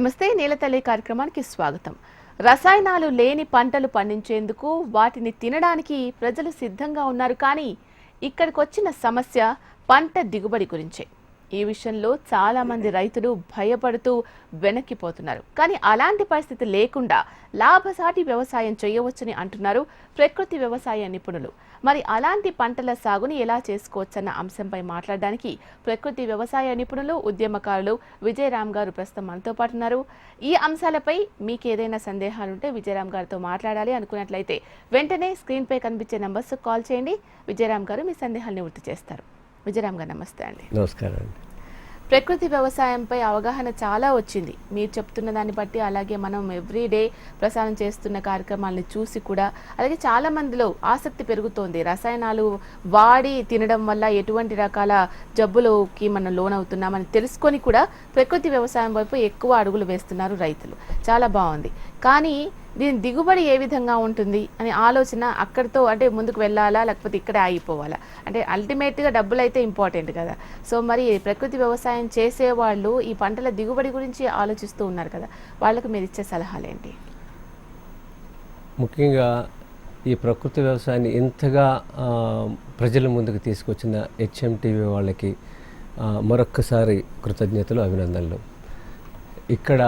నమస్తే నీలతల్లి కార్యక్రమానికి స్వాగతం. రసాయనాలు లేని పంటలు పండించేందుకు వాటిని తినడానికి ప్రజలు సిద్ధంగా ఉన్నారు. కానీ ఇక్కడికి వచ్చిన సమస్య పంట దిగుబడి గురించే. ఈ విషయంలో చాలా మంది రైతులు భయపడుతూ వెనక్కిపోతున్నారు కానీ అలాంటి పరిస్థితి లేకుండా లాభసాటి వ్యవసాయం చేయవచ్చని అంటున్నారు ప్రకృతి వ్యవసాయ నిపుణులు. మరి అలాంటి పంటల సాగుని ఎలా చేసుకోవచ్చన్న అంశంపై మాట్లాడడానికి ప్రకృతి వ్యవసాయ నిపుణులు ఉద్యమకారులు విజయరామ్ గారు ప్రస్తుతం మనతో పాటు ఉన్నారు. ఈ అంశాలపై మీకు ఏదైనా సందేహాలుంటే విజయరామ్ గారితో మాట్లాడాలి అనుకున్నట్లయితే వెంటనే స్క్రీన్పై కనిపించే నంబర్స్ కాల్ చేయండి. విజయరామ్ గారు మీ సందేహాలను వృత్తి చేస్తారు. విజయరామ్ గారు నమస్తే అండి. నమస్కారం అండి. ప్రకృతి వ్యవసాయంపై అవగాహన చాలా వచ్చింది. మీరు చెప్తున్న దాన్ని బట్టి అలాగే మనం ఎవ్రీడే ప్రసారం చేస్తున్న కార్యక్రమాలను చూసి కూడా అలాగే చాలా మందిలో ఆసక్తి పెరుగుతోంది. రసాయనాలు వాడి తినడం వల్ల ఎటువంటి రకాల జబ్బులకి మనం లోనవుతున్నామని తెలుసుకొని కూడా ప్రకృతి వ్యవసాయం వైపు ఎక్కువ అడుగులు వేస్తున్నారు రైతులు. చాలా బాగుంది. కానీ దీని దిగుబడి ఏ విధంగా ఉంటుంది అనే ఆలోచన అక్కడితో అంటే ముందుకు వెళ్ళాలా లేకపోతే ఇక్కడే ఆగిపోవాలా? అంటే అల్టిమేట్గా డబ్బులు అయితే ఇంపార్టెంట్ కదా. సో మరి ప్రకృతి వ్యవసాయం చేసేవాళ్ళు ఈ పంటల దిగుబడి గురించి ఆలోచిస్తూ ఉన్నారు కదా. వాళ్ళకు మీరు ఇచ్చే సలహాలు ఏంటి ముఖ్యంగా ఈ ప్రకృతి వ్యవసాయాన్ని ఇంతగా ప్రజల ముందుకు తీసుకొచ్చిన హెచ్ఎంటీవీ వాళ్ళకి మరొక్కసారి కృతజ్ఞతలు అభినందనలు. ఇక్కడ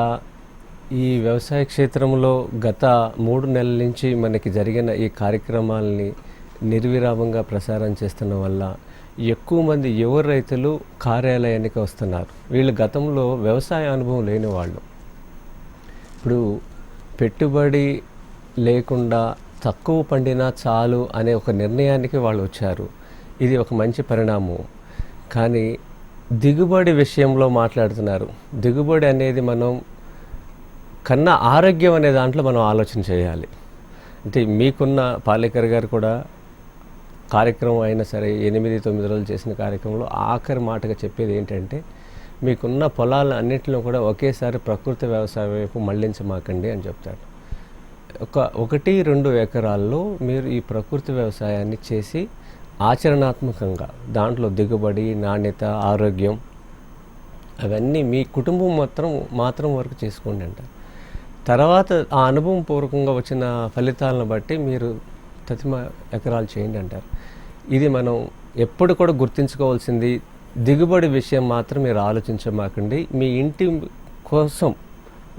ఈ వ్యవసాయ క్షేత్రంలో గత మూడు నెలల నుంచి మనకి జరిగిన ఈ కార్యక్రమాలని నిర్విరామంగా ప్రసారం చేస్తున్న వల్ల ఎక్కువ మంది యువ రైతులు కార్యాలయానికి వస్తున్నారు. వీళ్ళు గతంలో వ్యవసాయ అనుభవం లేని వాళ్ళు. ఇప్పుడు పెట్టుబడి లేకుండా తక్కువ పండినా చాలు అనే ఒక నిర్ణయానికి వాళ్ళు వచ్చారు. ఇది ఒక మంచి పరిణామం. కానీ దిగుబడి విషయంలో మాట్లాడుతున్నారు. దిగుబడి అనేది మనం కన్నా ఆరోగ్యం అనే దాంట్లో మనం ఆలోచన చేయాలి. అంటే మీకున్న పాలేకర్ గారు కూడా కార్యక్రమం అయినా సరే ఎనిమిది తొమ్మిది రోజులు చేసిన కార్యక్రమంలో ఆఖరి మాటగా చెప్పేది ఏంటంటే మీకున్న పొలాలు అన్నింటిలో కూడా ఒకేసారి ప్రకృతి వ్యవసాయం వైపు మళ్ళించమాకండి అని చెప్తాడు ఒక ఒకటి రెండు ఎకరాల్లో మీరు ఈ ప్రకృతి వ్యవసాయాన్ని చేసి ఆచరణాత్మకంగా దాంట్లో దిగుబడి నాణ్యత ఆరోగ్యం అవన్నీ మీ కుటుంబం మాత్రం మాత్రం వరకు చేసుకోండి అంటారు. తర్వాత ఆ అనుభవం పూర్వకంగా వచ్చిన ఫలితాలను బట్టి మీరు ప్రతిమ ఎకరాలు చేయండి అంటారు. ఇది మనం ఎప్పుడు కూడా గుర్తించుకోవాల్సింది దిగుబడి విషయం మాత్రం మీరు ఆలోచించమాకండి. మీ ఇంటి కోసం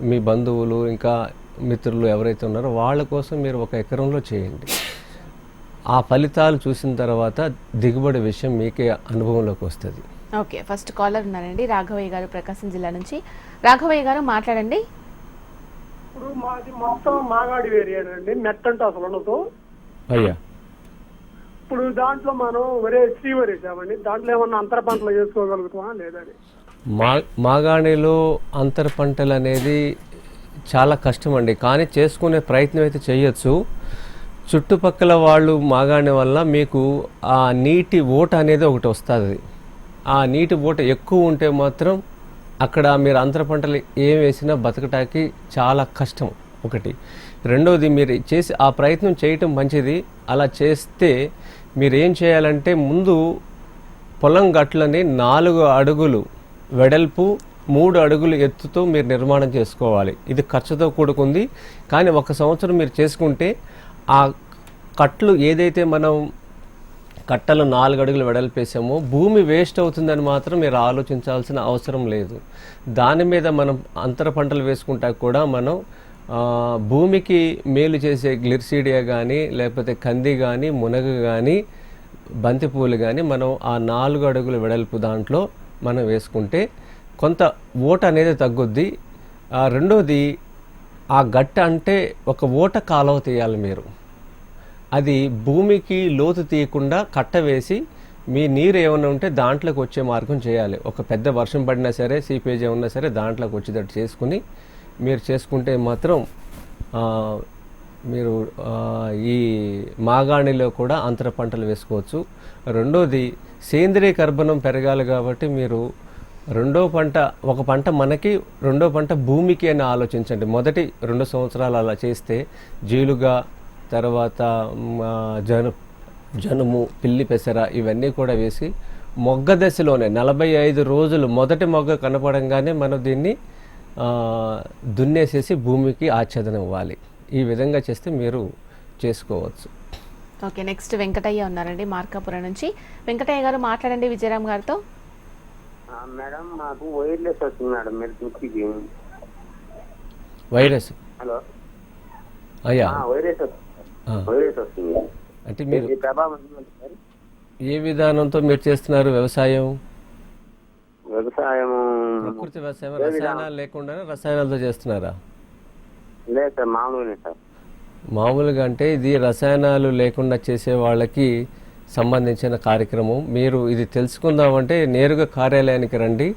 మీ బంధువులు ఇంకా మిత్రులు ఎవరైతే ఉన్నారో వాళ్ళ కోసం మీరు ఒక ఎకరంలో చేయండి. ఆ ఫలితాలు చూసిన తర్వాత దిగుబడి విషయం మీకే అనుభవంలోకి వస్తుంది. ఓకే ఫస్ట్ కాలర్ ఉన్నారండి రాఘవయ్య గారు ప్రకాశం జిల్లా నుంచి. రాఘవయ్య గారు మాట్లాడండి. ఇప్పుడు మాది మొత్తం మాగాడి ఏరియానండి మెట్ అంటే అసలు ఉండదు. అయ్యా. ఇప్పుడు దాంట్లో మనం వరే శ్రీ వరి వేసామండి దాంట్లో ఏమన్నా అంతర పంటలు చేసుకోగలుగుతామా? లేదని మా మాగాణిలో అంతర పంటలు అనేది చాలా కష్టం అండి కానీ చేసుకునే ప్రయత్నం అయితే చేయొచ్చు. చుట్టుపక్కల వాళ్ళు మాగాణి వల్ల మీకు ఆ నీటి ఓట అనేది ఒకటి వస్తుంది. ఆ నీటి ఓట ఎక్కువ ఉంటే మాత్రం అక్కడ మీరు అంతర పంటలు ఏం వేసినా బతకటానికి చాలా కష్టం ఒకటి. రెండవది మీరు చేసి ఆ ప్రయత్నం చేయటం మంచిది. అలా చేస్తే మీరు ఏం చేయాలంటే ముందు పొలం గట్లని నాలుగు అడుగులు వెడల్పు మూడు అడుగులు ఎత్తుతో మీరు నిర్మాణం చేసుకోవాలి. ఇది ఖర్చుతో కూడుకుంది. కానీ ఒక సంవత్సరం మీరు చేసుకుంటే ఆ కట్లు ఏదైతే మనం కట్టలు నాలుగు అడుగులు వెడల్పేసామో భూమి వేస్ట్ అవుతుందని మాత్రం మీరు ఆలోచించాల్సిన అవసరం లేదు. దాని మీద మనం అంతర పంటలు వేసుకుంటా కూడా మనం భూమికి మేలు చేసే గ్లిర్సీడియా కానీ లేకపోతే కంది కానీ మునగ కానీ బంతిపూలు కానీ మనం ఆ నాలుగు అడుగుల వెడల్పు దాంట్లో మనం వేసుకుంటే కొంత ఓట అనేది తగ్గుద్ది. ఆ రెండోది ఆ గట్ట అంటే ఒక ఓట కాలువ తీయాలి మీరు. అది భూమికి లోతు తీయకుండా కట్ట వేసి మీ నీరు ఏమైనా ఉంటే దాంట్లోకి వచ్చే మార్గం చేయాలి. ఒక పెద్ద వర్షం పడినా సరే సీపేజ్ ఏమన్నా సరే దాంట్లోకి వచ్చేటట్టు చేసుకుని మీరు చేసుకుంటే మాత్రం మీరు ఈ మాగాణిలో కూడా అంతర పంటలు వేసుకోవచ్చు. రెండోది సేంద్రియ కర్బనం పెరగాలి కాబట్టి మీరు రెండో పంట ఒక పంట మనకి రెండో పంట భూమికి అని ఆలోచించండి. మొదటి రెండు సంవత్సరాలు అలా చేస్తే జీలుగా తర్వాత జను జనుము పిల్లి పెసర ఇవన్నీ కూడా వేసి మొగ్గ దశలోనే నలభై ఐదు రోజులు మొదటి మొగ్గ కనపడంగానే మనం దీన్ని దున్నేసేసి భూమికి ఆచ్ఛాదనం ఇవ్వాలి. ఈ విధంగా చేస్తే మీరు చేసుకోవచ్చు. ఓకే నెక్స్ట్ వెంకటయ్య ఉన్నారండి మార్కాపురం నుంచి. వెంకటయ్య గారు మాట్లాడండి విజయరామ్ గారితో. మేడం మాకు వైర్లెస్ వస్తుంది మేడం మీరు దుక్కికి వైరస్ హలో. అయ్యా. ఆ, వైరస్ అంటే మీరు ఏ విధానంతో మీరు చేస్తున్నారు వ్యవసాయం? వ్యవసాయం ప్రకృతి వ్యవసాయం రసాయనాలు లేకుండా రసాయనాలతో చేస్తున్నారా? లేదు సార్ మామూలునే సార్. మామూలుగా అంటే ఇది రసాయనాలు లేకుండా చేసే వాళ్ళకి సంబంధించిన కార్యక్రమం. మీరు ఇది తెలుసుకుందామంటే నేరుగా కార్యాలయానికి రండి.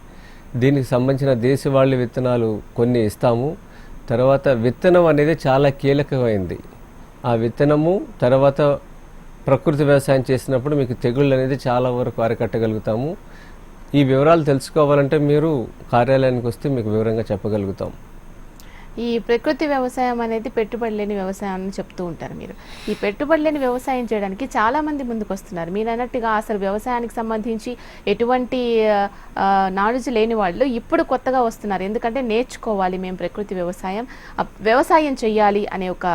దీనికి సంబంధించిన దేశవాళీ విత్తనాలు కొన్ని ఇస్తాము. తర్వాత విత్తనం అనేది చాలా కీలకమైంది. ఆ విత్తనము తర్వాత ప్రకృతి వ్యవసాయం చేసినప్పుడు మీకు తెగుళ్ళు అనేది చాలా వరకు అరికట్టగలుగుతాము. ఈ వివరాలు తెలుసుకోవాలంటే మీరు కార్యాలయానికి వస్తే మీకు వివరంగా చెప్పగలుగుతాం. ఈ ప్రకృతి వ్యవసాయం అనేది పెట్టుబడి లేని వ్యవసాయం అని చెప్తూ ఉంటారు మీరు. ఈ పెట్టుబడి లేని వ్యవసాయం చేయడానికి చాలా మంది ముందుకు వస్తున్నారు. మీరు అన్నట్టుగా అసలు వ్యవసాయానికి సంబంధించి ఎటువంటి నాలెడ్జ్ లేని వాళ్ళు ఇప్పుడు కొత్తగా వస్తున్నారు. ఎందుకంటే నేర్చుకోవాలి మేము ప్రకృతి వ్యవసాయం. వ్యవసాయం చేయాలి అనే ఒక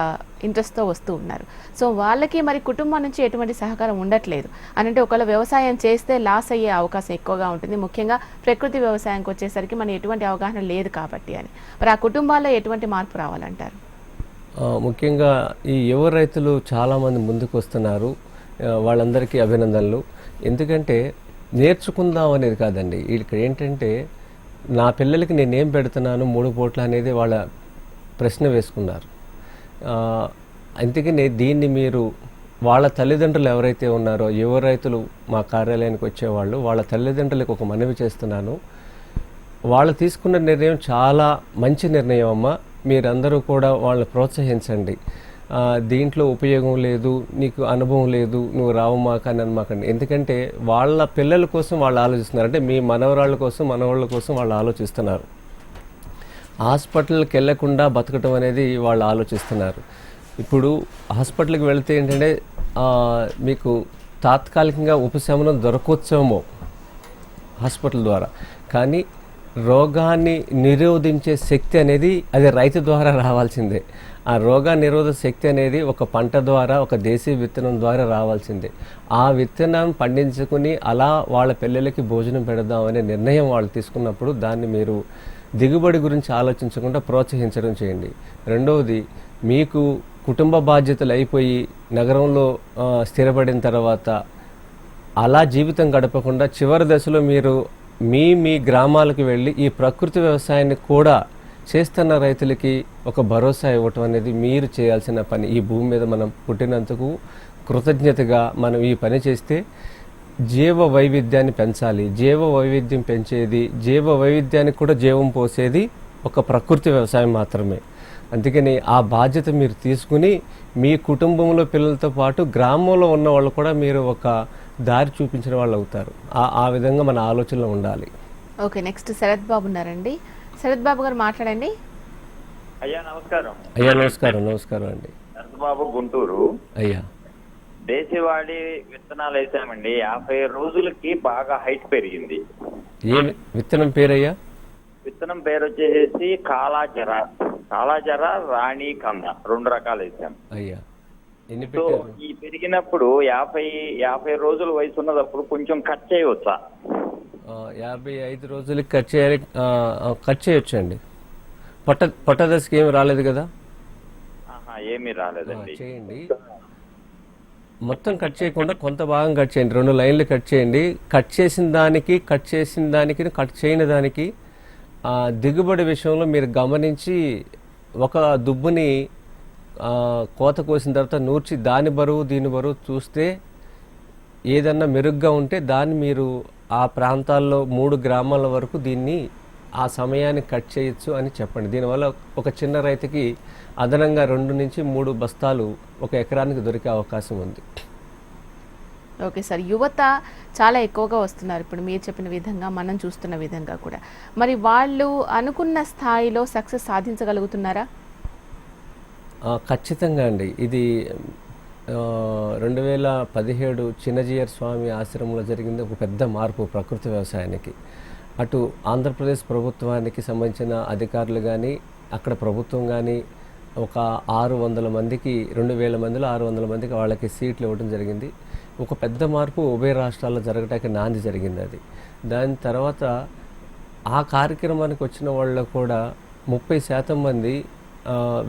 ఇంట్రెస్ట్తో వస్తూ ఉన్నారు. సో వాళ్ళకి మరి కుటుంబం నుంచి ఎటువంటి సహకారం ఉండట్లేదు. అని అంటే ఒకవేళ వ్యవసాయం చేస్తే లాస్ అయ్యే అవకాశం ఎక్కువగా ఉంటుంది. ముఖ్యంగా ప్రకృతి వ్యవసాయంకి వచ్చేసరికి మన ఎటువంటి అవగాహన లేదు కాబట్టి అని. మరి ఆ కుటుంబాల్లో ఎటువంటి మార్పు రావాలంటారు? ముఖ్యంగా ఈ యువ రైతులు చాలామంది ముందుకు వస్తున్నారు వాళ్ళందరికీ అభినందనలు. ఎందుకంటే నేర్చుకుందాం అనేది కాదండి. ఇక్కడ ఏంటంటే నా పిల్లలకి నేనేం పెడుతున్నాను మూడు పూట్ల అనేది వాళ్ళ ప్రశ్న వేసుకున్నారు. అందుకని దీన్ని మీరు వాళ్ళ తల్లిదండ్రులు ఎవరైతే ఉన్నారో యువ రైతులు మా కార్యాలయానికి వచ్చేవాళ్ళు వాళ్ళ తల్లిదండ్రులకు ఒక మనవి చేస్తున్నాను. వాళ్ళు తీసుకున్న నిర్ణయం చాలా మంచి నిర్ణయం అమ్మ. మీరందరూ కూడా వాళ్ళని ప్రోత్సహించండి. దీంట్లో ఉపయోగం లేదు నీకు అనుభవం లేదు నువ్వు రావమ్మా కానీ అనమాకండి. ఎందుకంటే వాళ్ళ పిల్లల కోసం వాళ్ళు ఆలోచిస్తున్నారు. అంటే మీ మనవరాళ్ళ కోసం మనవాళ్ళ కోసం వాళ్ళు ఆలోచిస్తున్నారు. హాస్పిటల్కి వెళ్ళకుండా బతకటం అనేది వాళ్ళు ఆలోచిస్తున్నారు. ఇప్పుడు హాస్పిటల్కి వెళితే ఏంటంటే మీకు తాత్కాలికంగా ఉపశమనం దొరకొచ్చేమో హాస్పిటల్ ద్వారా. కానీ రోగాన్ని నిరోధించే శక్తి అనేది అది రైతు ద్వారా రావాల్సిందే. ఆ రోగ నిరోధక శక్తి అనేది ఒక పంట ద్వారా ఒక దేశీయ విత్తనం ద్వారా రావాల్సిందే. ఆ విత్తనం పండించుకుని అలా వాళ్ళ పిల్లలకి భోజనం పెడదాం అనే నిర్ణయం వాళ్ళు తీసుకున్నప్పుడు దాన్ని మీరు దిగుబడి గురించి ఆలోచించకుండా ప్రోత్సహించడం చేయండి. రెండవది మీకు కుటుంబ బాధ్యతలు అయిపోయి నగరంలో స్థిరపడిన తర్వాత అలా జీవితం గడపకుండా చివరి దశలో మీరు మీ మీ గ్రామాలకు వెళ్ళి ఈ ప్రకృతి వ్యవసాయాన్ని కూడా చేస్తున్న రైతులకి ఒక భరోసా ఇవ్వటం అనేది మీరు చేయాల్సిన పని. ఈ భూమి మీద మనం పుట్టినందుకు కృతజ్ఞతగా మనం ఈ పని చేస్తే జీవ వైవిధ్యాన్ని పెంచాలి. జీవ వైవిధ్యం పెంచేది జీవ వైవిధ్యానికి కూడా జీవం పోసేది ఒక ప్రకృతి వ్యవసాయం మాత్రమే. అందుకని ఆ బాధ్యత మీరు తీసుకుని మీ కుటుంబంలో పిల్లలతో పాటు గ్రామంలో ఉన్న వాళ్ళు కూడా మీరు ఒక దారి చూపించిన వాళ్ళు అవుతారు. ఆ ఆ విధంగా మన ఆలోచనలో ఉండాలి. ఓకే నెక్స్ట్ శరత్ బాబు ఉన్నారండి. శరత్ బాబు గారు మాట్లాడండి. అయ్యా నమస్కారం. అయ్యా నమస్కారం నమస్కారం అండి. బాబు గుంటూరు. అయ్యా. దేశవాళీ విత్తనాలు వేసామండి. యాభై రోజులకి బాగా హైట్ పెరిగింది. ఏ విత్తనం పేరయ్యా? విత్తనం పేరు వచ్చేసి కాలాజర. కాలాజర రాణి కంద. రెండు రకాలు వేసాం. అయ్యా. ఎన్ని సో పెట్టారు? ఈ పెరిగినప్పుడు యాభై యాభై రోజుల వయసు ఉన్నదప్పుడు కొంచెం కట్ చేయవచ్చా? ఆ, యాభై ఐదు రోజులకి కట్ చేయాలి ఆ, ఆ, కట్ చేయొచ్చు అండి పొట్ట పొట్ట దశకి ఏమి రాలేదు కదా? ఆహా ఏమీ రాలేదండి. చేయండి. మొత్తం కట్ చేయకుండా కొంత భాగం కట్ చేయండి. రెండు లైన్లు కట్ చేయండి. కట్ చేసిన దానికి కట్ చేసిన దానికి కట్ చేయని దానికి దిగుబడి విషయంలో మీరు గమనించి ఒక దుబ్బుని కోత కోసిన తర్వాత నూర్చి దాని బరువు దీని బరువు చూస్తే ఏదన్నా మెరుగ్గా ఉంటే దాన్ని మీరు ఆ ప్రాంతాల్లో మూడు గ్రామాల వరకు దీన్ని ఆ సమయాన్ని కట్ చేయొచ్చు అని చెప్పండి. దీనివల్ల ఒక చిన్న రైతుకి అదనంగా రెండు నుంచి మూడు బస్తాలు ఒక ఎకరానికి దొరికే అవకాశం ఉంది. Okay sir. యువత చాలా ఎక్కువగా వస్తున్నారు ఇప్పుడు మీరు చెప్పిన విధంగా మనం చూస్తున్న విధంగా కూడా. మరి వాళ్ళు అనుకున్న స్థాయిలో సక్సెస్ సాధించగలుగుతున్నారా? ఖచ్చితంగా అండి. ఇది రెండు వేల పదిహేడు చిన్నజీయర్ స్వామి ఆశ్రమంలో జరిగింది ఒక పెద్ద మార్పు ప్రకృతి వ్యవసాయానికి. అటు ఆంధ్రప్రదేశ్ ప్రభుత్వానికి సంబంధించిన అధికారులు కానీ అక్కడ ప్రభుత్వం కానీ ఒక ఆరు వందల మందికి రెండు వేల మందిలో ఆరు వందల మందికి వాళ్ళకి సీట్లు ఇవ్వడం జరిగింది. ఒక పెద్ద మార్పు ఉభయ రాష్ట్రాల్లో జరగటానికి నాంది జరిగింది అది. దాని తర్వాత ఆ కార్యక్రమానికి వచ్చిన వాళ్ళు కూడా ముప్పై శాతం మంది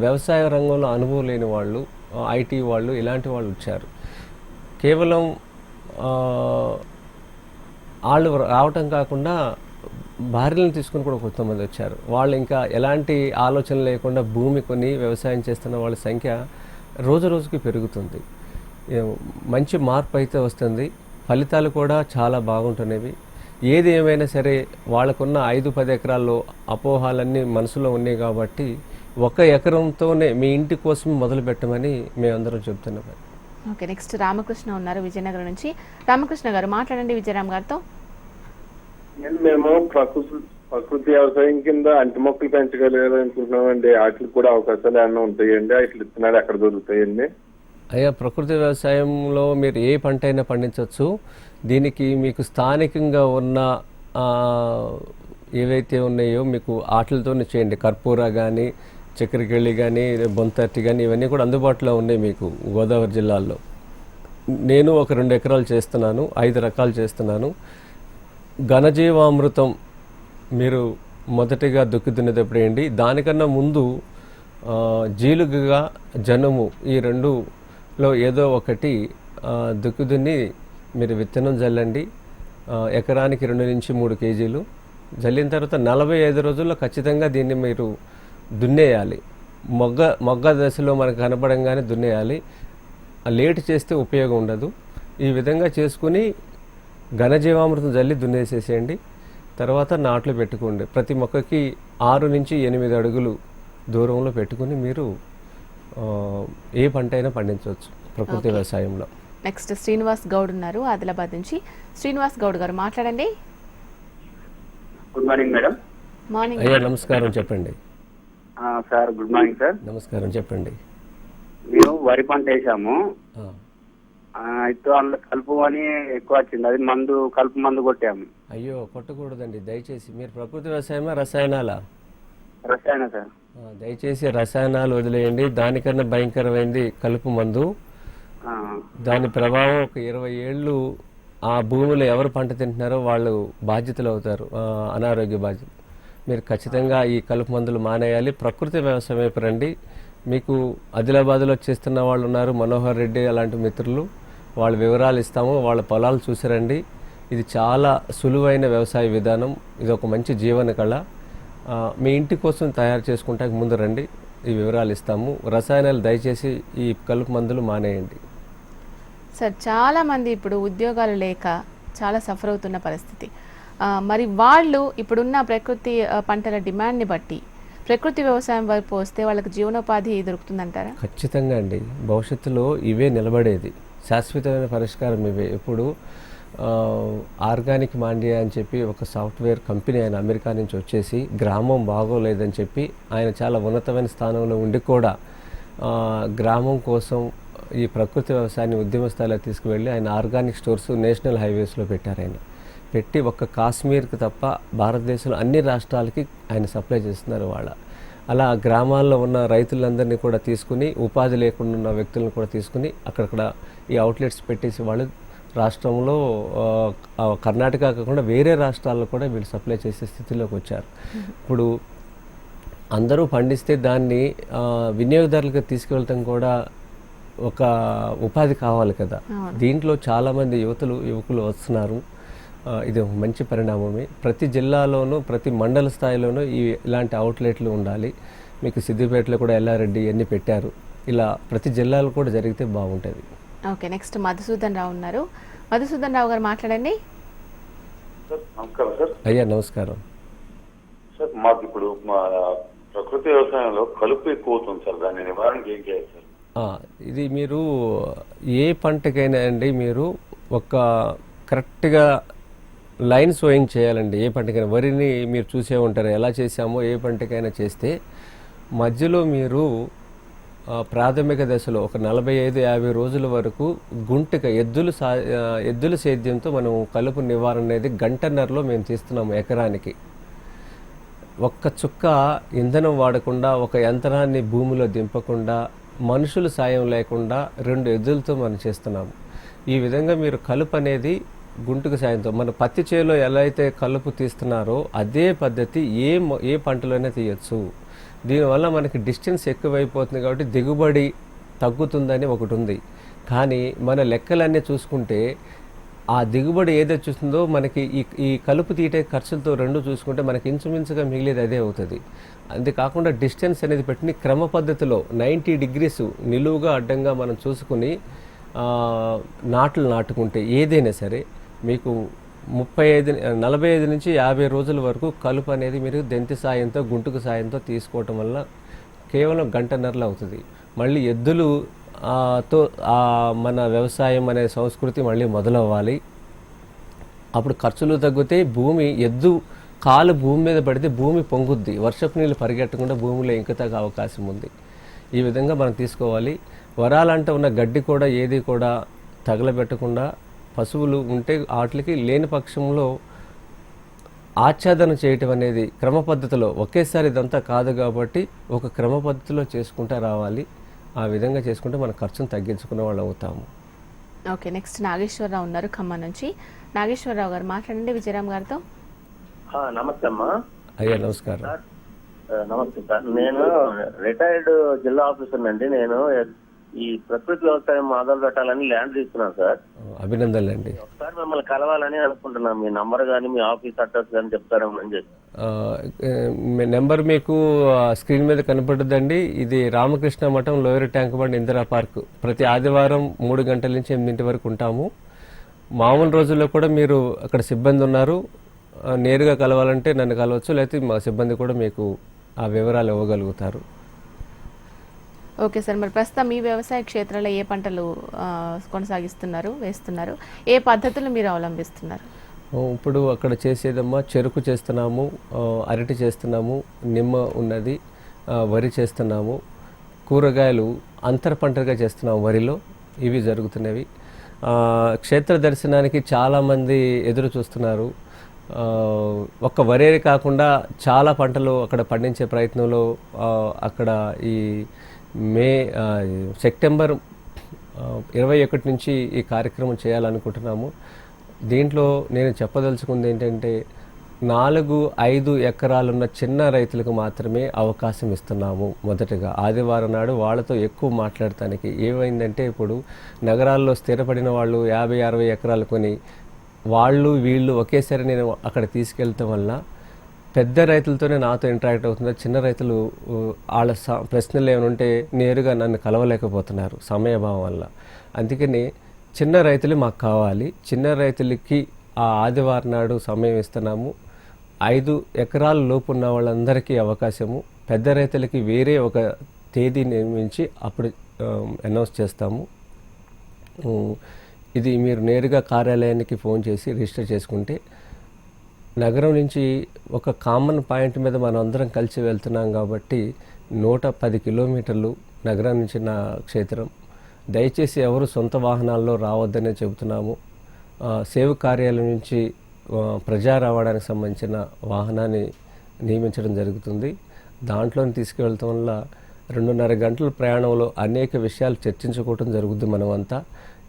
వ్యవసాయ రంగంలో అనుభవం లేని వాళ్ళు ఐటీ వాళ్ళు ఇలాంటి వాళ్ళు వచ్చారు. కేవలం వాళ్ళు రావటం కాకుండా భార్యలను తీసుకుని కూడా కొంతమంది వచ్చారు. వాళ్ళు ఇంకా ఎలాంటి ఆలోచన లేకుండా భూమి కొని వ్యవసాయం చేస్తున్న వాళ్ళ సంఖ్య రోజు రోజుకి పెరుగుతుంది. మంచి మార్పు అయితే వస్తుంది. ఫలితాలు కూడా చాలా బాగుంటున్నవి ఏది ఏమైనా సరే వాళ్ళకున్న ఐదు పది ఎకరాల్లో అపోహాలన్నీ మనసులో ఉన్నాయి కాబట్టి ఒక ఎకరంతోనే మీ ఇంటి కోసం మొదలు పెట్టమని మేమందరం చెప్తున్నాం. ఓకే నెక్స్ట్ రామకృష్ణ ఉన్నారు విజయనగరం నుంచి. రామకృష్ణ గారు మాట్లాడండి విజయరామ్ గారితో. మేము ప్రకృతి ప్రకృతి వ్యవసాయం కింద అంటి మొక్కలు పెంచగలగాలనుకుంటున్నామండి వాటికి కూడా అవకాశాలు ఏమైనా ఉంటాయండి? అట్లా విత్తనాలు ఎక్కడ దొరుకుతాయండి? అయ్యా ప్రకృతి వ్యవసాయంలో మీరు ఏ పంట అయినా పండించవచ్చు. దీనికి మీకు స్థానికంగా ఉన్న ఏవైతే ఉన్నాయో మీకు ఆటలతోనే చేయండి. కర్పూర కానీ చక్కెరకెళ్ళి కానీ బొంతర్తి కానీ ఇవన్నీ కూడా అందుబాటులో ఉన్నాయి మీకు గోదావరి జిల్లాల్లో. నేను ఒక రెండు ఎకరాలు చేస్తున్నాను ఐదు రకాలు చేస్తున్నాను. ఘనజీవామృతం మీరు మొదటిగా దుక్కి దున్నేటప్పుడు వేయండి దానికన్నా ముందు జీలుగగా జనము జనుము ఈ రెండులో ఏదో ఒకటి దుక్కుదున్ని దుక్కి దున్ని మీరు విత్తనం జల్లండి. ఎకరానికి రెండు నుంచి మూడు కేజీలు. జల్లిన తర్వాత నలభై ఐదు రోజుల్లో ఖచ్చితంగా దీన్ని మీరు దున్నేయాలి. మొగ్గ మొగ్గ దశలో మనకు కనపడంగానే దున్నేయాలి. లేట్ చేస్తే ఉపయోగం ఉండదు. ఈ విధంగా చేసుకుని ఘనజీవామృతం జల్లి దున్నేసేసేయండి. తర్వాత నాట్లు పెట్టుకోండి. ప్రతి మొక్కకి ఆరు నుంచి ఎనిమిది అడుగులు దూరంలో పెట్టుకుని మీరు ఏ పంట అయినా పండించవచ్చు ప్రకృతి వ్యవసాయంలో. నెక్స్ట్ శ్రీనివాస్ గౌడ్ ఉన్నారు ఆదిలాబాద్ నుంచి. శ్రీనివాస్ గౌడ్ గారు మాట్లాడండి. గుడ్ మార్నింగ్ మేడం మార్నింగ్ అయ్యా నమస్కారం చెప్పండి. సార్ గుడ్ మార్నింగ్ సార్ నమస్కారం చెప్పండి. మేము వరి పంట వేసాము. అయితే అందులో కలుపు అని ఎక్కువ వచ్చింది. అది మందు కలుపు మందు కొట్టాము. అయ్యో కొట్టకూడదండి. దయచేసి మీరు ప్రకృతి వ్యవసాయమా రసాయనాలా? రసాయన సార్. దయచేసి రసాయనాలు వదిలేయండి. దానికన్నా భయంకరమైంది కలుపు మందు. దాని ప్రభావం ఒక ఇరవై ఏళ్ళు ఆ భూమిలో ఎవరు పంట తింటున్నారో వాళ్ళు బాధ్యతలు అవుతారు. అనారోగ్య బాధ్యత. మీరు ఖచ్చితంగా ఈ కలుపు మందులు మానేయాలి. ప్రకృతి వ్యవసాయం వైపు రండి. మీకు ఆదిలాబాద్లో చేస్తున్న వాళ్ళు ఉన్నారు. మనోహర్ రెడ్డి అలాంటి మిత్రులు. వాళ్ళ వివరాలు ఇస్తాము వాళ్ళ పొలాలు చూసిరండి. ఇది చాలా సులువైన వ్యవసాయ విధానం. ఇది ఒక మంచి జీవన కళ. మీ ఇంటి కోసం తయారు చేసుకుంటానికి ముందు రండి. ఈ వివరాలు ఇస్తాము. రసాయనాలు దయచేసి ఈ కలుపు మందులు మానేయండి. సార్ చాలా మంది ఇప్పుడు ఉద్యోగాలు లేక చాలా సఫర్ అవుతున్న పరిస్థితి. మరి వాళ్ళు ఇప్పుడున్న ప్రకృతి పంటల డిమాండ్ని బట్టి ప్రకృతి వ్యవసాయం వైపు వస్తే వాళ్ళకి జీవనోపాధి దొరుకుతుందంటారా? ఖచ్చితంగా అండి. భవిష్యత్తులో ఇవే నిలబడేది. శాశ్వతమైన పరిష్కారం ఇవే. ఇప్పుడు ఆర్గానిక్ మాండియా అని చెప్పి ఒక సాఫ్ట్వేర్ కంపెనీ ఆయన అమెరికా నుంచి వచ్చేసి గ్రామం బాగోలేదని చెప్పి ఆయన చాలా ఉన్నతమైన స్థానంలో ఉండి కూడా గ్రామం కోసం ఈ ప్రకృతి వ్యవసాయాన్ని ఉద్యమ స్థాయిలో తీసుకువెళ్ళి ఆయన ఆర్గానిక్ స్టోర్స్ నేషనల్ హైవేస్లో పెట్టారు ఆయన. పెట్టి ఒక్క కాశ్మీర్కి తప్ప భారతదేశంలో అన్ని రాష్ట్రాలకి ఆయన సప్లై చేస్తున్నారు వాళ్ళ. అలా గ్రామాల్లో ఉన్న రైతులందరినీ కూడా తీసుకుని ఉపాధి లేకుండా ఉన్న వ్యక్తులను కూడా తీసుకుని అక్కడక్కడ ఈ అవుట్లెట్స్ పెట్టేసి వాళ్ళు రాష్ట్రంలో కర్ణాటక కాకుండా వేరే రాష్ట్రాల్లో కూడా వీళ్ళు సప్లై చేసే స్థితిలోకి వచ్చారు. ఇప్పుడు అందరూ పండిస్తే దాన్ని వినియోగదారులకు తీసుకువెళ్ళటం కూడా ఒక ఉపాధి కావాలి కదా. దీంట్లో చాలామంది యువతులు యువకులు వస్తున్నారు. ఇది ఒక మంచి పరిణామమే. ప్రతి జిల్లాలోనూ ప్రతి మండల స్థాయిలోనూ ఈ ఇలాంటి అవుట్లెట్లు ఉండాలి. మీకు సిద్దిపేటలో కూడా ఎల్లారెడ్డి అన్ని పెట్టారు. ఇలా ప్రతి జిల్లాలో కూడా జరిగితే బాగుంటుంది. ఓకే నెక్స్ట్ మధుసూదన్ రావు ఉన్నారు. మధుసూదన్ రావు గారు మాట్లాడండి. సార్ నమస్కారం సార్. అయ్యా నమస్కారం. సార్ మాకు ఇప్పుడు మా ప్రకృతి వ్యవసాయంలో కలుపు ఎక్కువ అవుతుంది సార్. దాన్ని నివారణకి ఏం చేయాలి సార్? ఆ, ఇది మీరు ఏ పంటకైనా అండి మీరు ఒక కరెక్ట్గా లైన్ సోయింగ్ చేయాలండి. ఏ పంటకైనా వరిని మీరు చూసే ఉంటారు. ఎలా చేసామో ఏ పంటకైనా చేస్తే మధ్యలో మీరు ప్రాథమిక దశలో ఒక నలభై ఐదు యాభై రోజుల వరకు గుంటక ఎద్దులు సా ఎద్దుల సేద్యంతో మనం కలుపు నివారణ అనేది గంటన్నరలో మేము తీస్తున్నాము ఎకరానికి. ఒక్క చుక్క ఇంధనం వాడకుండా ఒక యంత్రాన్ని భూమిలో దింపకుండా మనుషులు సాయం లేకుండా రెండు ఎద్దులతో మనం చేస్తున్నాము. ఈ విధంగా మీరు కలుపు అనేది గుంటుకు సాయంతో. మన పత్తి చేలో ఎలా అయితే కలుపు తీస్తున్నారో అదే పద్ధతి ఏ ఏ పంటలోనే తీయచ్చు. దీనివల్ల మనకి డిస్టెన్స్ ఎక్కువైపోతుంది కాబట్టి దిగుబడి తగ్గుతుందని ఒకటి ఉంది కానీ మన లెక్కలన్నీ చూసుకుంటే ఆ దిగుబడి ఏదైతే చూస్తుందో మనకి ఈ ఈ కలుపు తీటే ఖర్చులతో రెండు చూసుకుంటే మనకి ఇంచుమించుగా మిగిలేదు అదే అవుతుంది. అంతేకాకుండా డిస్టెన్స్ అనేది పెట్టిన క్రమ పద్ధతిలో నైంటీ డిగ్రీస్ నిలువుగా అడ్డంగా మనం చూసుకుని నాట్లు నాటుకుంటే ఏదైనా సరే మీకు ముప్పై ఐదు నలభై ఐదు నుంచి యాభై రోజుల వరకు కలుపు అనేది మీరు దెంతి సాయంతో గుంటుకు సాయంతో తీసుకోవటం వల్ల కేవలం గంటన్నరలో అవుతుంది. మళ్ళీ ఎద్దులు తో మన వ్యవసాయం అనే సంస్కృతి మళ్ళీ మొదలవ్వాలి. అప్పుడు ఖర్చులు తగ్గితే భూమి ఎద్దు కాలు భూమి మీద పడితే భూమి పొంగుద్ది. వర్షపు నీళ్ళు పరిగెట్టకుండా భూమిలో ఇంకుతగ్గ అవకాశం ఉంది. ఈ విధంగా మనం తీసుకోవాలి. వరాలంటే ఉన్న గడ్డి కూడా ఏది కూడా తగలబెట్టకుండా పశువులు ఉంటే వాటికి లేని పక్షంలో ఆచ్ఛాదన చేయటం అనేది క్రమ పద్ధతిలో ఒకేసారి ఇదంతా కాదు కాబట్టి ఒక క్రమ పద్ధతిలో చేసుకుంటూ రావాలి. ఆ విధంగా చేసుకుంటే మన ఖర్చును తగ్గించుకునే వాళ్ళు అవుతాము. ఓకే నెక్స్ట్ నాగేశ్వరరావు ఉన్నారు ఖమ్మం నుంచి. నాగేశ్వరరావు గారు మాట్లాడండి విజయరామ్ గారితో. నమస్తే అమ్మా. అయ్యా నమస్కారం. నమస్తే సార్. నేను రిటైర్డ్ జిల్లా ఆఫీసర్ అండి. నేను ఈ ప్రకృతి వ్యవసాయం మొదలు పెట్టాలని ల్యాండ్ తీసుకున్నాను సార్. అభినందనలండి. ఒకసారి మిమ్మల్ని కలవాలని అనుకుంటున్నాను మీ నంబర్ కానీ మీ ఆఫీస్ అడ్రస్ కానీ చెప్తారేమో అని చెప్పి. నెంబర్ మీకు స్క్రీన్ మీద కనపడుద్దండి ఇది Ramakrishna Math lower tank bund Indira park. ప్రతి ఆదివారం మూడు గంటల నుంచి ఎనిమిదింటి వరకు ఉంటాము. మామూలు రోజుల్లో కూడా మీరు అక్కడ సిబ్బంది ఉన్నారు. నేరుగా కలవాలంటే నన్ను కలవచ్చు లేకపోతే మా సిబ్బంది కూడా మీకు ఆ వివరాలు ఇవ్వగలుగుతారు. Okay sir. మరి ప్రస్తుతం మీ వ్యవసాయ క్షేత్రంలో ఏ పంటలు కొనసాగిస్తున్నారు వేస్తున్నారు? ఏ పద్ధతులు మీరు అవలంబిస్తున్నారు? ఇప్పుడు అక్కడ చేసేదమ్మా చెరుకు చేస్తున్నాము అరటి చేస్తున్నాము నిమ్మ ఉన్నది వరి చేస్తున్నాము కూరగాయలు అంతర పంటగా చేస్తున్నాము వరిలో. ఇవి జరుగుతున్నవి. క్షేత్ర దర్శనానికి చాలామంది ఎదురు చూస్తున్నారు. ఒక్క వరే కాకుండా చాలా పంటలు అక్కడ పండించే ప్రయత్నంలో అక్కడ ఈ మే సెప్టెంబర్ ఇరవై ఒకటి నుంచి ఈ కార్యక్రమం చేయాలనుకుంటున్నాము. దీంట్లో నేను చెప్పదలుచుకుంది ఏంటంటే నాలుగు ఐదు ఎకరాలున్న చిన్న రైతులకు మాత్రమే అవకాశం ఇస్తున్నాము మొదటగా. ఆదివారం నాడు వాళ్ళతో ఎక్కువ మాట్లాడటానికి ఏమైందంటే ఇప్పుడు నగరాల్లో స్థిరపడిన వాళ్ళు యాభై అరవై ఎకరాలు కొని వాళ్ళు వీళ్ళు ఒకేసారి నేను అక్కడ తీసుకెళ్తాం వల్ల పెద్ద రైతులతోనే నాతో ఇంటరాక్ట్ అవుతున్నారు చిన్న రైతులు వాళ్ళ స- ప్రశ్నలు ఏమైనా ఉంటే నేరుగా నన్ను కలవలేకపోతున్నారు సమయభావం వల్ల. అందుకని చిన్న రైతులు మాకు కావాలి. చిన్న రైతులకి ఆ ఆదివారం నాడు సమయం ఇస్తున్నాము. ఐదు ఎకరాల లోపు ఉన్న వాళ్ళందరికీ అవకాశము. పెద్ద రైతులకి వేరే ఒక తేదీ నియమించి అప్పుడు అనౌన్స్ చేస్తాము. ఇది మీరు నేరుగా కార్యాలయానికి ఫోన్ చేసి రిజిస్టర్ చేసుకుంటే నగరం నుంచి ఒక కామన్ పాయింట్ మీద మనం అందరం కలిసి వెళ్తున్నాం కాబట్టి నూట పది కిలోమీటర్లు నగరం నుంచి నా క్షేత్రం. దయచేసి ఎవరు సొంత వాహనాల్లో రావద్దనే చెబుతున్నాము. సేవ కార్యాలయం నుంచి ప్రజా రావడానికి సంబంధించిన వాహనాన్ని నియమించడం జరుగుతుంది. దాంట్లోని తీసుకువెళ్ళటం వల్ల రెండున్నర గంటల ప్రయాణంలో అనేక విషయాలు చర్చించుకోవటం జరుగుద్ది మనమంతా.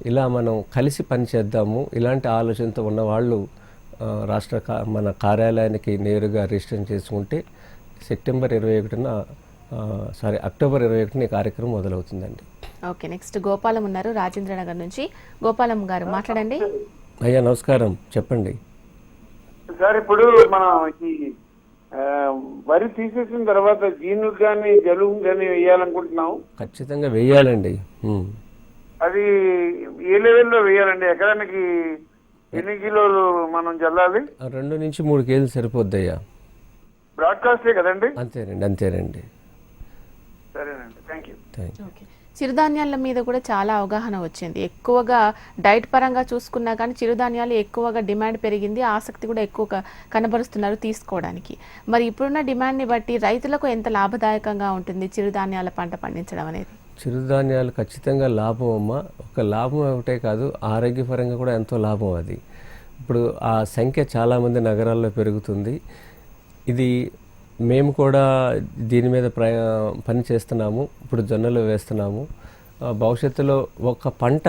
ఇలా మనం కలిసి పనిచేద్దాము. ఇలాంటి ఆలోచనతో ఉన్నవాళ్ళు రాష్ట్ర కా- మన కార్యాలయానికి నేరుగా రిజిస్టర్ చేసుకుంటే సెప్టెంబర్ ఇరవై ఒకటిన సారీ అక్టోబర్ ఇరవై ఒకటిన ఈ కార్యక్రమం మొదలవుతుందండి. ఓకే నెక్స్ట్ గోపాలం ఉన్నారు రాజేంద్ర నగర్ నుంచి. గోపాలం గారు మాట్లాడండి. అయ్యా నమస్కారం. చెప్పండి. సార్ ఇప్పుడు మనం ఈ వరి తీసేసిన తర్వాత జీనుకు కానీ జలుబు కానీ వేయాలనుకుంటున్నాం ఖచ్చితంగా వెయ్యాలండి ఉమ్. అది ఏ లెవెల్లో వేయాలండి? ఎకరానికి ఎన్ని కిలోలు మనం చల్లాలి? రెండు నుంచి మూడు కేజీలు సరిపోద్దయ్యా. బ్రాడ్కాస్టే కదండి? అంతేనండి అంతేనండి. సరేనండి thank you thank you okay. చిరుధాన్యాల మీద కూడా చాలా అవగాహన వచ్చింది. ఎక్కువగా డైట్ పరంగా చూసుకున్నా కానీ చిరుధాన్యాలు ఎక్కువగా డిమాండ్ పెరిగింది. ఆసక్తి కూడా ఎక్కువ కనబరుస్తున్నారు తీసుకోవడానికి. మరి ఇప్పుడున్న డిమాండ్ని బట్టి రైతులకు ఎంత లాభదాయకంగా ఉంటుంది చిరుధాన్యాల పంట పండించడం అనేది? చిరుధాన్యాలు ఖచ్చితంగా లాభం అమ్మ. ఒక లాభం ఒకటే కాదు ఆరోగ్యపరంగా కూడా ఎంతో లాభం అది. ఇప్పుడు ఆ సంఖ్య చాలామంది నగరాల్లో పెరుగుతుంది. ఇది మేము కూడా దీని మీద ప్ర పని చేస్తున్నాము ఇప్పుడు జొన్నలు వేస్తున్నాము. భవిష్యత్తులో ఒక పంట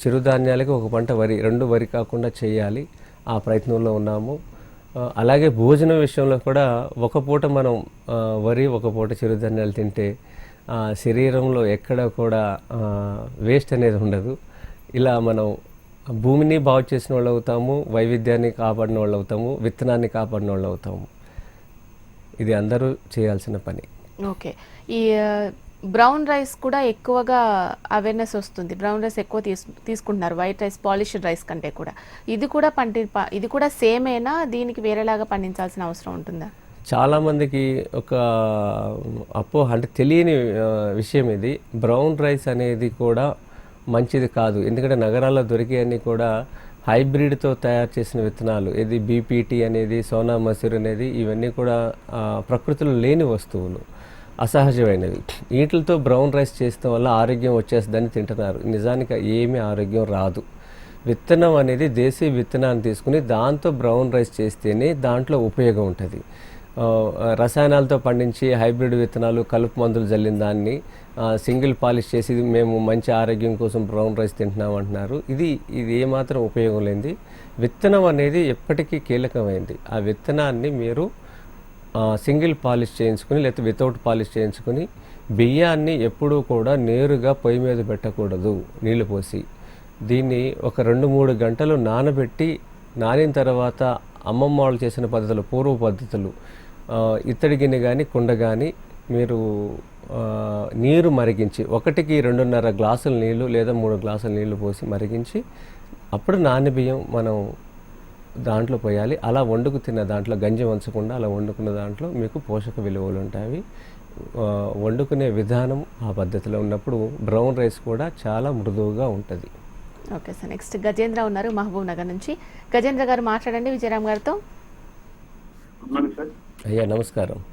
చిరుధాన్యాలకి ఒక పంట వరి రెండు వరి కాకుండా చేయాలి ఆ ప్రయత్నంలో ఉన్నాము. అలాగే భోజనం విషయంలో కూడా ఒక పూట మనం వరి ఒక పూట చిరుధాన్యాలు తింటే శరీరంలో ఎక్కడ కూడా వేస్ట్ అనేది ఉండదు. ఇలా మనం భూమిని బాగు చేసిన వాళ్ళు అవుతాము వైవిధ్యాన్ని కాపాడిన వాళ్ళు అవుతాము విత్తనాన్ని కాపాడిన వాళ్ళు అవుతాము. ఇది అందరూ చేయాల్సిన పని. ఓకే. ఈ బ్రౌన్ రైస్ కూడా ఎక్కువగా అవేర్నెస్ వస్తుంది. బ్రౌన్ రైస్ ఎక్కువ తీసు తీసుకుంటున్నారు. వైట్ రైస్ పాలిష్డ్ రైస్ కంటే కూడా. ఇది కూడా పండి ఇది కూడా సేమేనా దీనికి వేరేలాగా పండించాల్సిన అవసరం ఉంటుందా? చాలామందికి ఒక అపో అంటే తెలియని విషయం ఇది. బ్రౌన్ రైస్ అనేది కూడా మంచిది కాదు. ఎందుకంటే నగరాల్లో దొరికేవన్నీ కూడా హైబ్రిడ్తో తయారు చేసిన విత్తనాలు ఇది బీపీటీ అనేది సోనా మసూర్ అనేది ఇవన్నీ కూడా ప్రకృతిలో లేని వస్తువులు అసహజమైనవి. వీటితో బ్రౌన్ రైస్ చేస్తాం వల్ల ఆరోగ్యం వచ్చేస్తుందని తింటున్నారు. నిజానికి ఏమీ ఆరోగ్యం రాదు. విత్తనం అనేది దేశీ విత్తనాన్ని తీసుకుని దాంతో బ్రౌన్ రైస్ చేస్తేనే దాంట్లో ఉపయోగం ఉంటుంది. రసాయనాలతో పండించి హైబ్రిడ్ విత్తనాలు కలుపు మందులు జల్లిన దాన్ని సింగిల్ పాలిష్ చేసి మేము మంచి ఆరోగ్యం కోసం బ్రౌన్ రైస్ తింటున్నాం అంటున్నారు. ఇది ఇది ఏమాత్రం ఉపయోగం లేనిది. విత్తనం అనేది ఎప్పటికీ కీలకమైంది. ఆ విత్తనాన్ని మీరు సింగిల్ పాలిష్ చేయించుకుని లేకపోతే వితౌట్ పాలిష్ చేయించుకుని బియ్యాన్ని ఎప్పుడూ కూడా నేరుగా పొయ్యి మీద పెట్టకూడదు నీళ్ళు పోసి. దీన్ని ఒక రెండు మూడు గంటలు నానబెట్టి నానిన తర్వాత అమ్మమ్మ వాళ్ళు చేసిన పద్ధతులు పూర్వ పద్ధతులు ఇత్తడి గిన్నె కానీ కుండ కానీ మీరు ఆ, నీరు మరిగించి ఒకటికి రెండున్నర గ్లాసుల నీళ్ళు లేదా మూడు గ్లాసుల నీళ్ళు పోసి మరిగించి అప్పుడు నాన్న బియ్యం మనం దాంట్లో పోయాలి. అలా వండుకు తిన్న దాంట్లో గంజి వంచకుండా అలా వండుకున్న దాంట్లో మీకు పోషక విలువలు ఉంటాయి. ఆ, వండుకునే విధానం ఆ పద్ధతిలో ఉన్నప్పుడు బ్రౌన్ రైస్ కూడా చాలా మృదువుగా ఉంటుంది. Okay sir. నెక్స్ట్ గజేంద్ర ఉన్నారు మహబూబ్ నగర్ నుంచి. గజేంద్ర గారు మాట్లాడండి విజయరామ్ గారితో. అయ్యా నమస్కారం.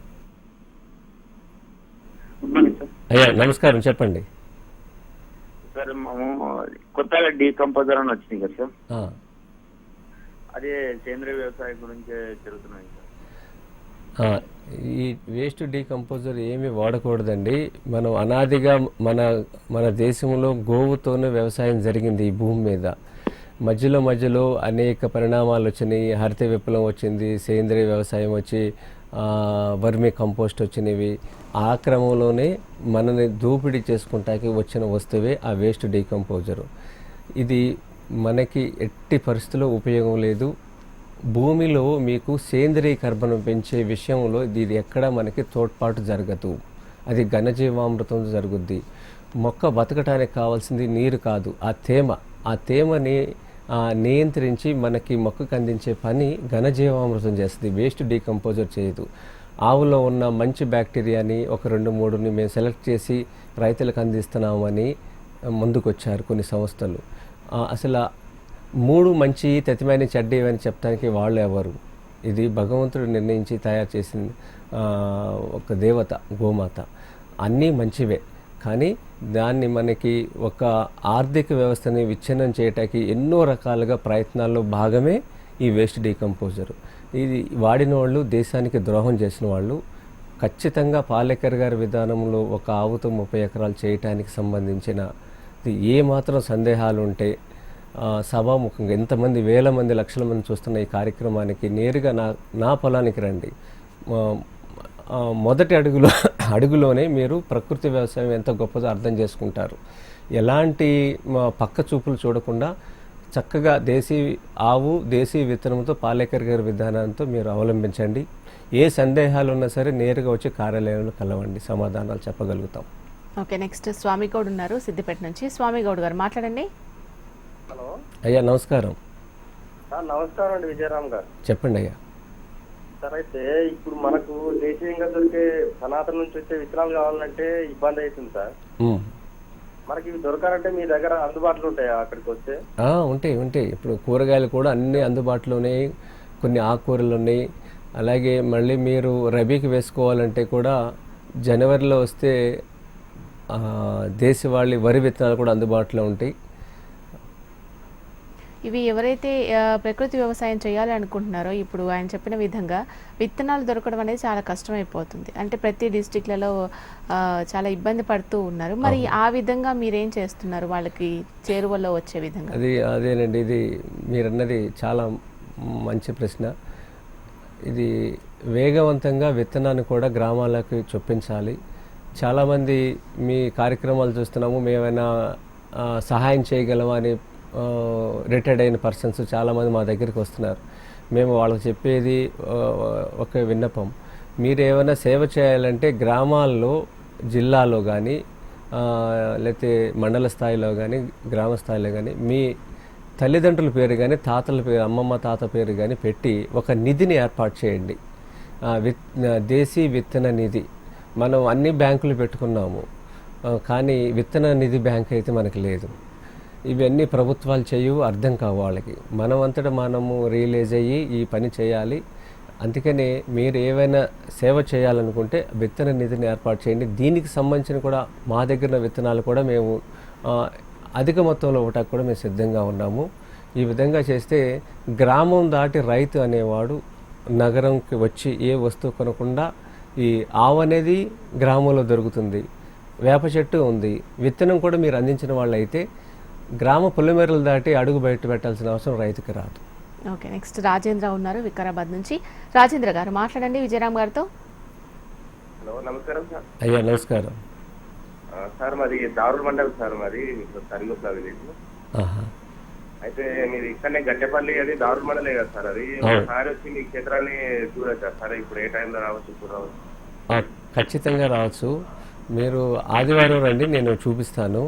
అయ్యా నమస్కారం చెప్పండి. సార్ మేము కొత్తగా డీకంపోజర్ అని వచ్చింది కదా సార్. అదే సేంద్రీయ వ్యవసాయం గురించే జరుగుతున్నాయి సార్. ఆ, ఈ వేస్ట్ డీకంపోజర్ ఏమీ వాడకూడదండి. మనం అనాదిగా మన మన దేశంలో గోవుతోనే వ్యవసాయం జరిగింది ఈ భూమి మీద. మధ్యలో మధ్యలో అనేక పరిణామాలు వచ్చినాయి. హరిత విప్లవం వచ్చింది సేంద్రీయ వ్యవసాయం వచ్చి వర్మి కంపోస్ట్ వచ్చినవి. ఆ క్రమంలోనే మనని దోపిడీ చేసుకుంటాకి వచ్చిన వస్తువే ఆ వేస్ట్ డీకంపోజరు. ఇది మనకి ఎట్టి పరిస్థితుల్లో ఉపయోగం లేదు. భూమిలో మీకు సేంద్రీయ కర్బనం పెంచే విషయంలో ఇది ఎక్కడ మనకి తోడ్పాటు జరగదు. అది ఘనజీవామృతం జరుగుద్ది. మొక్క బతకటానికి కావాల్సింది నీరు కాదు. ఆ తేమ ఆ తేమని నియంత్రించి మనకి మొక్కకు అందించే పని ఘనజీవామృతం చేస్తుంది. వేస్ట్ డీకంపోజర్ చేయదు. ఆవులో ఉన్న మంచి బ్యాక్టీరియాని ఒక రెండు మూడుని మేము సెలెక్ట్ చేసి రైతులకు అందిస్తున్నామని ముందుకొచ్చారు కొన్ని సంస్థలు. అసలు మూడు మంచి తతిమైన చెడ్డ అని చెప్పడానికి వాళ్ళు ఎవరు? ఇది భగవంతుడు నిర్ణయించి తయారు చేసిన ఒక దేవత గోమాత. అన్నీ మంచివే. కానీ దాన్ని మనకి ఒక ఆర్థిక వ్యవస్థని విచ్ఛిన్నం చేయటానికి ఎన్నో రకాలుగా ప్రయత్నాల్లో భాగమే ఈ వేస్ట్ డీకంపోజర్. ఇది వాడిన వాళ్ళు దేశానికి ద్రోహం చేసిన వాళ్ళు ఖచ్చితంగా పాలేకర్ గారి విధానంలో ఒక ఆవుతో ముప్పై ఎకరాలు చేయటానికి సంబంధించిన ఏమాత్రం ఏ మాత్రం సందేహాలు ఉంటే సభాముఖంగా ఎంతమంది వేల మంది లక్షల మంది చూస్తున్న ఈ కార్యక్రమానికి నేరుగా నా నా పొలానికి రండి. మొదటి అడుగులో అడుగులోనే మీరు ప్రకృతి వ్యవసాయం ఎంత గొప్పదో అర్థం చేసుకుంటారు. ఎలాంటి మా పక్క చూపులు చూడకుండా చక్కగా దేశీ ఆవు దేశీ విత్తనంతో పాలేకర్ గారి విధానంతో మీరు అవలంబించండి. ఏ సందేహాలు ఉన్నా సరే నేరుగా వచ్చి కార్యాలయంలో కలవండి. సమాధానాలు చెప్పగలుగుతాం. ఓకే నెక్స్ట్ స్వామి గౌడ్ ఉన్నారు సిద్దిపేట నుంచి. స్వామి గౌడ్ గారు మాట్లాడండి. హలో. అయ్యా నమస్కారం. సార్ నమస్కారం అండి విజయరామ్ గారు. చెప్పండి అయ్యా. సార్ అయితే ఇప్పుడు మనకు దేశీయంగా దొరికే సనాతన నుంచి వచ్చే విత్తనాలు కావాలంటే ఇబ్బంది అవుతుంది సార్. మనకి ఇవి దొరకాలంటే మీ దగ్గర అందుబాటులో ఉంటాయా అక్కడికి వస్తే? ఉంటాయి ఉంటాయి. ఇప్పుడు కూరగాయలు కూడా అన్ని అందుబాటులో ఉన్నాయి కొన్ని ఆకుకూరలు ఉన్నాయి. అలాగే మళ్ళీ మీరు రబీకి వేసుకోవాలంటే కూడా జనవరిలో వస్తే దేశవాళీ వరి విత్తనాలు కూడా అందుబాటులో ఉంటాయి. ఇవి ఎవరైతే ప్రకృతి వ్యవసాయం చేయాలి అనుకుంటున్నారో ఇప్పుడు ఆయన చెప్పిన విధంగా విత్తనాలు దొరకడం అనేది చాలా కష్టమైపోతుంది. అంటే ప్రతి డిస్టిక్లలో చాలా ఇబ్బంది పడుతూ ఉన్నారు. మరి ఆ విధంగా మీరేం చేస్తున్నారు? వాళ్ళకి చేరువలో వచ్చే విధంగా. అది అదేనండి. ఇది మీరన్నది చాలా మంచి ప్రశ్న. ఇది వేగవంతంగా విత్తనాన్ని కూడా గ్రామాలకు చొప్పించాలి. చాలామంది మీ కార్యక్రమాలు చూస్తున్నాము. మేమైనా సహాయం చేయగలమా అని రిటైర్డ్ అయిన పర్సన్స్ చాలామంది మా దగ్గరికి వస్తున్నారు. మేము వాళ్ళకి చెప్పేది ఒక విన్నపం. మీరు ఏమైనా సేవ చేయాలంటే గ్రామాల్లో జిల్లాలో కానీ లేకపోతే మండల స్థాయిలో కానీ గ్రామ స్థాయిలో కానీ మీ తల్లిదండ్రుల పేరు కానీ తాతల పేరు అమ్మమ్మ తాత పేరు కానీ పెట్టి ఒక నిధిని ఏర్పాటు చేయండి. విత్ దేశీ విత్తన నిధి. మనం అన్ని బ్యాంకులు పెట్టుకున్నాము. కానీ విత్తన నిధి బ్యాంక్ అయితే మనకి లేదు. ఇవన్నీ ప్రభుత్వాలు చేయవు అర్థం కావు వాళ్ళకి. మనం అంతటా మనము రియలైజ్ అయ్యి ఈ పని చేయాలి. అందుకనే మీరు ఏవైనా సేవ చేయాలనుకుంటే విత్తన నిధిని ఏర్పాటు చేయండి. దీనికి సంబంధించిన కూడా మా దగ్గర విత్తనాలు కూడా మేము అధిక మొత్తంలో ఇవ్వటానికి కూడా మేము సిద్ధంగా ఉన్నాము. ఈ విధంగా చేస్తే గ్రామం దాటి రైతు అనేవాడు నగరంకి వచ్చి ఏ వస్తువు కొనకుండా ఈ ఆవు అనేది గ్రామంలో దొరుకుతుంది. వేప చెట్టు ఉంది. విత్తనం కూడా మీరు అందించిన వాళ్ళైతే అయితే గ్రామ పుల్లమెరలు దాటి అడుగు బయట పెట్టాల్సిన అవసరం రైతుకి రాదు. ఓకే నెక్స్ట్ రాజేంద్ర ఉన్నారు వికారాబాద్ నుంచి. రాజేంద్ర గారు మాట్లాడండి విజయరామ్ గారితో. హలో నమస్కారం సార్. అయ్యా నమస్కారం. సార్ మాది దారుల్ మండల్ సార్ మాది విలేజ్. ఆహా. అయితే మీది ఇక్కడనే గట్టెపల్లి అది దారుల్ మండలే కదా సార్ అది. ఒకసారి వచ్చి మీ క్షేత్రాన్ని చూడొచ్చా సార్ ఇప్పుడు ఏ టైంలో రావచ్చు ఇప్పుడు రావచ్చు? ఖచ్చితంగా రావచ్చు. మీరు ఆదివారం రండి నేను చూపిస్తాను.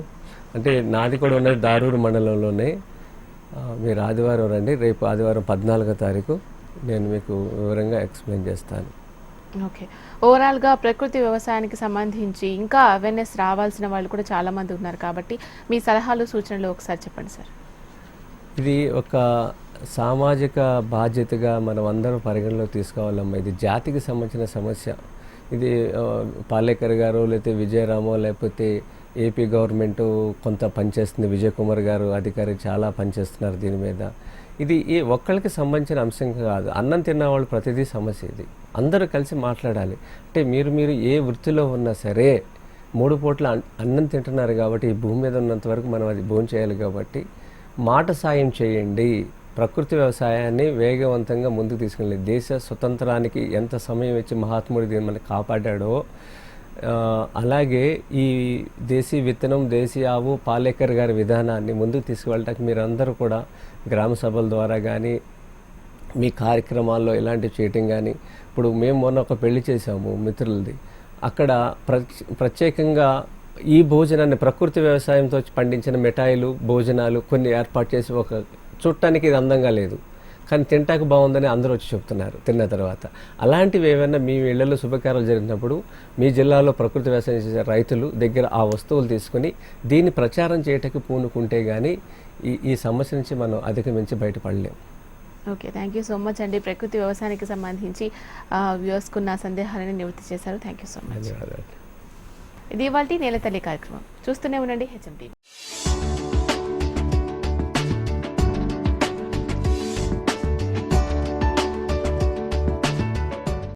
అంటే నాది కూడా ఉన్నది దారూరు మండలంలోనే. మీరు ఆదివారం రండి రేపు ఆదివారం పద్నాలుగో తారీఖు నేను మీకు వివరంగా ఎక్స్ప్లెయిన్ చేస్తాను. ఓకే. ఓవరాల్గా ప్రకృతి వ్యవసాయానికి సంబంధించి ఇంకా అవేర్నెస్ రావాల్సిన వాళ్ళు కూడా చాలా మంది ఉన్నారు కాబట్టి మీ సలహాలు సూచనలు ఒకసారి చెప్పండి సార్. ఇది ఒక సామాజిక బాధ్యతగా మనం అందరం పరిగణలో తీసుకోవాలమ్మా. ఇది జాతికి సంబంధించిన సమస్య. ఇది పాలేకర్ గారు లేకపోతే విజయరామో లేకపోతే ఏపీ గవర్నమెంట్ కొంత పనిచేస్తుంది. విజయ్ కుమార్ గారు అధికారి చాలా పనిచేస్తున్నారు దీని మీద. ఇది ఏ ఒక్కరికి సంబంధించిన అంశం కాదు. అన్నం తిన్న వాళ్ళు ప్రతిదీ సమస్య ఇది. అందరూ కలిసి మాట్లాడాలి. అంటే మీరు మీరు ఏ వృత్తిలో ఉన్నా సరే మూడు పూట్ల అన్నం తింటున్నారు కాబట్టి ఈ భూమి మీద ఉన్నంత వరకు మనం అది భోజనం చేయాలి కాబట్టి మాట సాయం చేయండి. ప్రకృతి వ్యవసాయాన్ని వేగవంతంగా ముందుకు తీసుకెళ్ళి దేశ స్వతంత్రానికి ఎంత సమయం ఇచ్చి మహాత్ముడు దీన్ని మనకి కాపాడాడో అలాగే ఈ దేశీ విత్తనం దేశీ ఆవు పాలేకర్ గారి విధానాన్ని ముందుకు తీసుకువెళ్ళటానికి మీరందరూ కూడా గ్రామ సభల ద్వారా కానీ మీ కార్యక్రమాల్లో ఇలాంటివి చేయటం కానీ ఇప్పుడు మేము మొన్న ఒక పెళ్ళి చేసాము మిత్రులది. అక్కడ ప్రత్య- ప్రత్యేకంగా ఈ భోజనాన్ని ప్రకృతి వ్యవసాయంతో పండించిన మిఠాయిలు భోజనాలు కొన్ని ఏర్పాటు చేసి ఒక చూడటానికి ఇది అందంగా లేదు. కానీ తింటాకు బాగుందని అందరూ వచ్చి చెప్తున్నారు తిన్న తర్వాత. అలాంటివి ఏమైనా మీ ఇళ్ళలో శుభకార్యాలు జరిగినప్పుడు మీ జిల్లాలో ప్రకృతి వ్యవసాయం చేసే రైతులు దగ్గర ఆ వస్తువులు తీసుకుని దీన్ని ప్రచారం చేయటకు పూనుకుంటే కానీ ఈ ఈ సమస్య నుంచి మనం అధిగమించి బయటపడలేం. Okay thank you so much అండి. ప్రకృతి వ్యవసాయానికి సంబంధించి వ్యూస్కున్న సందేహాలను నివృత్తి చేశారు. Thank you so much. ఇది ఇవాళ నేల తల్లి కార్యక్రమం. చూస్తూనే ఉండండి హెచ్ఎం టీవీ.